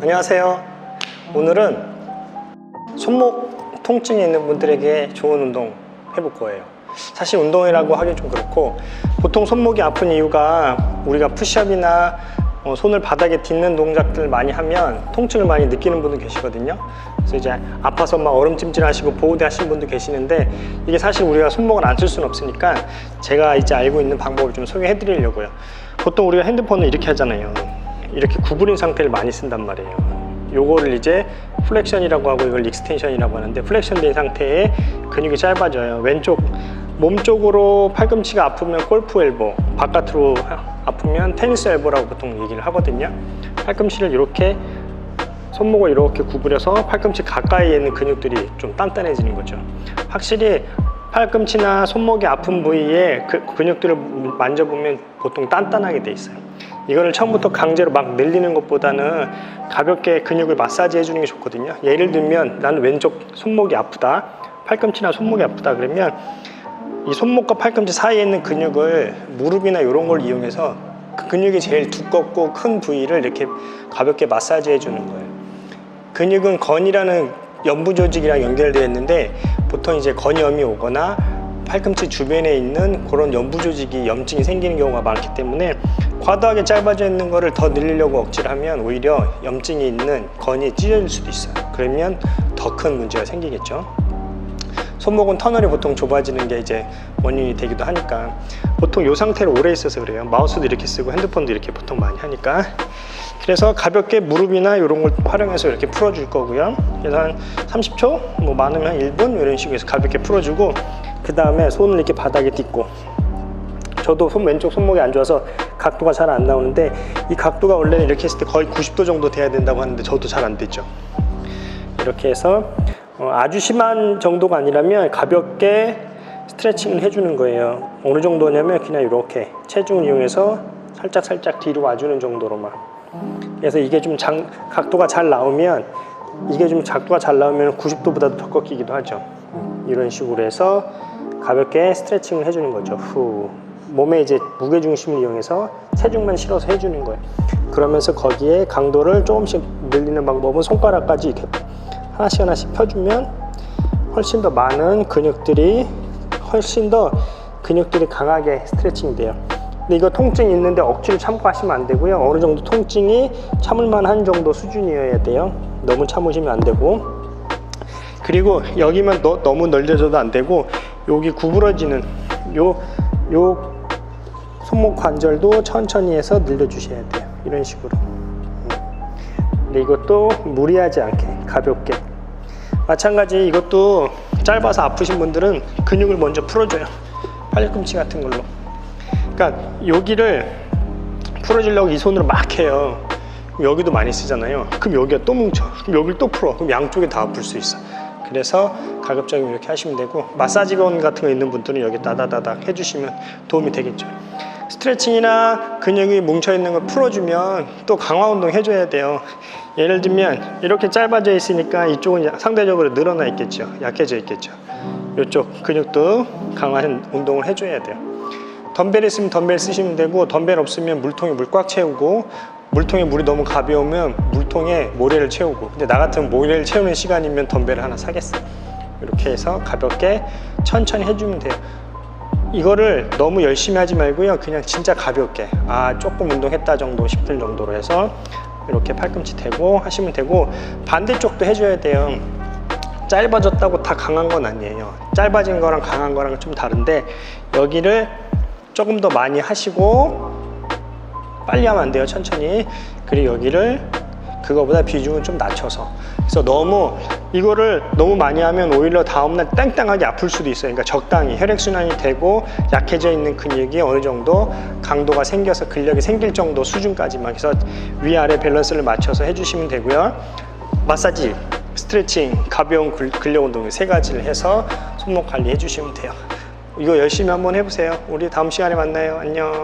안녕하세요. 오늘은 손목 통증이 있는 분들에게 좋은 운동 해볼 거예요. 사실 운동이라고 하기 좀 그렇고 보통 손목이 아픈 이유가 우리가 푸시업이나 어, 손을 바닥에 딛는 동작들 많이 하면 통증을 많이 느끼는 분들 계시거든요. 그래서 이제 아파서 막 얼음찜질 하시고 보호대 하시는 분도 계시는데 이게 사실 우리가 손목을 안 쓸 수는 없으니까 제가 이제 알고 있는 방법을 좀 소개해 드리려고요. 보통 우리가 핸드폰을 이렇게 하잖아요. 이렇게 구부린 상태를 많이 쓴단 말이에요. 요거를 이제 플렉션이라고 하고 이걸 익스텐션이라고 하는데 플렉션 된 상태에 근육이 짧아져요. 왼쪽 몸 쪽으로 팔꿈치가 아프면 골프 엘보, 바깥으로 아프면 테니스 엘보라고 보통 얘기를 하거든요. 팔꿈치를 이렇게 손목을 이렇게 구부려서 팔꿈치 가까이에 있는 근육들이 좀 단단해지는 거죠. 확실히 팔꿈치나 손목이 아픈 부위에 그 근육들을 만져보면 보통 단단하게 돼 있어요. 이거를 처음부터 강제로 막 늘리는 것보다는 가볍게 근육을 마사지 해주는 게 좋거든요. 예를 들면 나는 왼쪽 손목이 아프다. 팔꿈치나 손목이 아프다 그러면 이 손목과 팔꿈치 사이에 있는 근육을 무릎이나 이런 걸 이용해서 그 근육이 제일 두껍고 큰 부위를 이렇게 가볍게 마사지 해주는 거예요. 근육은 건이라는 연부 조직이랑 연결되어 있는데 보통 이제 건염이 오거나 팔꿈치 주변에 있는 그런 연부 조직이 염증이 생기는 경우가 많기 때문에 과도하게 짧아져 있는 거를 더 늘리려고 억지를 하면 오히려 염증이 있는 건이 찢어질 수도 있어요. 그러면 더 큰 문제가 생기겠죠. 손목은 터널이 보통 좁아지는 게 이제 원인이 되기도 하니까 보통 이 상태로 오래 있어서 그래요. 마우스도 이렇게 쓰고 핸드폰도 이렇게 보통 많이 하니까 그래서 가볍게 무릎이나 이런 걸 활용해서 이렇게 풀어줄 거고요. 그래서 한 30초, 뭐 많으면 한 1분 이런 식으로 해서 가볍게 풀어주고 그 다음에 손을 이렇게 바닥에 딛고 저도 손 왼쪽 손목이 안 좋아서 각도가 잘 안 나오는데 이 각도가 원래는 이렇게 했을 때 거의 90도 정도 돼야 된다고 하는데 저도 잘 안 되죠. 이렇게 해서 어, 아주 심한 정도가 아니라면 가볍게 스트레칭을 해주는 거예요. 어느 정도냐면 그냥 이렇게 체중을 이용해서 살짝 살짝 뒤로 와주는 정도로만. 그래서 이게 좀 장, 각도가 잘 나오면 이게 좀 각도가 잘 나오면 90도보다도 더 꺾이기도 하죠. 이런 식으로 해서 가볍게 스트레칭을 해주는 거죠. 후. 몸에 이제 무게 중심을 이용해서 체중만 실어서 해주는 거예요. 그러면서 거기에 강도를 조금씩 늘리는 방법은 손가락까지 이렇게 하나씩 하나씩 펴주면 훨씬 더 많은 근육들이 훨씬 더 근육들이 강하게 스트레칭이 돼요. 근데 이거 통증이 있는데 억지로 참고 하시면 안 되고요. 어느 정도 통증이 참을만 한 정도 수준이어야 돼요. 너무 참으시면 안 되고. 그리고 여기만 너, 너무 늘려줘도 안 되고 여기 구부러지는 요, 요 손목 관절도 천천히 해서 늘려주셔야 돼요. 이런 식으로. 근데 이것도 무리하지 않게 가볍게 마찬가지 이것도 짧아서 아프신 분들은 근육을 먼저 풀어줘요 팔꿈치 같은 걸로 그러니까 여기를 풀어주려고 이 손으로 막 해요 여기도 많이 쓰잖아요 그럼 여기가 또 뭉쳐 그럼 여기를 또 풀어 그럼 양쪽에 다 아플 수 있어 그래서 가급적이면 이렇게 하시면 되고 마사지건 같은 거 있는 분들은 여기 따다다닥 해주시면 도움이 되겠죠 스트레칭이나 근육이 뭉쳐있는 걸 풀어주면 또 강화 운동 해줘야 돼요. 예를 들면 이렇게 짧아져 있으니까 이쪽은 상대적으로 늘어나 있겠죠. 약해져 있겠죠. 이쪽 근육도 강화한 운동을 해줘야 돼요. 덤벨 있으면 덤벨 쓰시면 되고 덤벨 없으면 물통에 물 꽉 채우고 물통에 물이 너무 가벼우면 물통에 모래를 채우고 근데 나 같으면 모래를 채우는 시간이면 덤벨을 하나 사겠어요. 이렇게 해서 가볍게 천천히 해주면 돼요. 이거를 너무 열심히 하지 말고요. 그냥 진짜 가볍게. 아, 조금 운동했다 정도 싶을 정도로 해서 이렇게 팔꿈치 대고 하시면 되고 반대쪽도 해줘야 돼요. 짧아졌다고 다 강한 건 아니에요. 짧아진 거랑 강한 거랑 좀 다른데 여기를 조금 더 많이 하시고 빨리 하면 안 돼요. 천천히. 그리고 여기를 그거보다 비중을 좀 낮춰서 그래서 너무 이거를 너무 많이 하면 오히려 다음날 땡땡하게 아플 수도 있어요 그러니까 적당히 혈액순환이 되고 약해져 있는 근육이 어느 정도 강도가 생겨서 근력이 생길 정도 수준까지만 해서 위아래 밸런스를 맞춰서 해주시면 되고요 마사지 스트레칭 가벼운 근- 근력 운동 세 가지를 해서 손목 관리 해 주시면 돼요 이거 열심히 한번 해보세요. 우리 다음 시간에 만나요. 안녕